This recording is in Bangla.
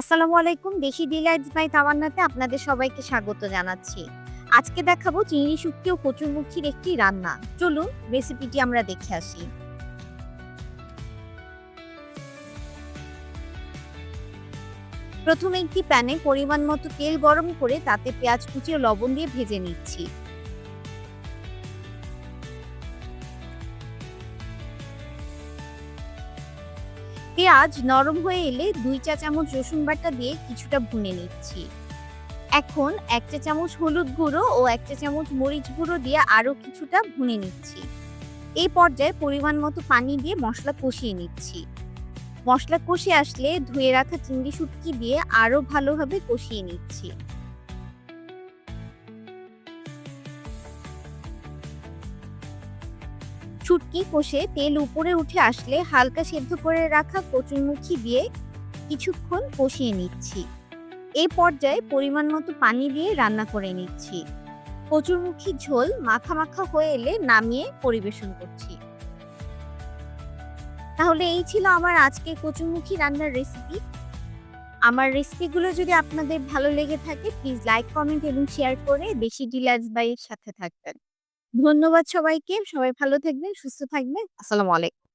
আসসালামু আলাইকুম, দেশি ডিলাইটস বাই তাওয়ান্নাতে আপনাদের সবাইকে স্বাগত জানাচ্ছি। আজকে দেখাবো চিংড়ি শুটকি ও কচুরমুখির একটি রান্না। চলুন রেসিপিটি আমরা দেখে আসি। প্রথমে একটি প্যানে পরিমাণ মতো তেল গরম করে তাতে পেঁয়াজ কুচি ও লবণ দিয়ে ভেজে নিচ্ছি। পেঁয়াজ নরম হয়ে এলে দুই চা চামচ রসুন বাটা দিয়ে কিছুটা ভুনে নিচ্ছি। এখন এক চা চামচ হলুদ গুঁড়ো ও এক চা চামচ মরিচ গুঁড়ো দিয়ে আরও কিছুটা ভুনে নিচ্ছি। এই পর্যায়ে পরিমাণ মতো পানি দিয়ে মশলা কষিয়ে নিচ্ছি। মশলা কষে আসলে ধুয়ে রাখা চিংড়ি শুটকি দিয়ে আরও ভালোভাবে কষিয়ে নিচ্ছি। শুটকি কষে তেল উপরে উঠে আসলে হালকা সেদ্ধ করে রাখা কচুরমুখী দিয়ে কিছুক্ষণ কষিয়ে নিচ্ছি। এই পর্যায়ে পরিমাণ মতো পানি দিয়ে রান্না করে নিচ্ছি। কচুরমুখী ঝোল মাখা মাখা হয়ে এলে নামিয়ে পরিবেশন করছি। তাহলে এই ছিল আমার আজকে কচুরমুখী রান্নার রেসিপি আমার রেসিপিগুলো যদি আপনাদের ভালো লেগে থাকে প্লিজ লাইক কমেন্ট এবং শেয়ার করে বেশি ডিলার্স বাইয়ের সাথে থাকবেন। ধন্যবাদ সবাইকে। সবাই ভালো থাকবেন সুস্থ থাকবেন। আসসালামু আলাইকুম।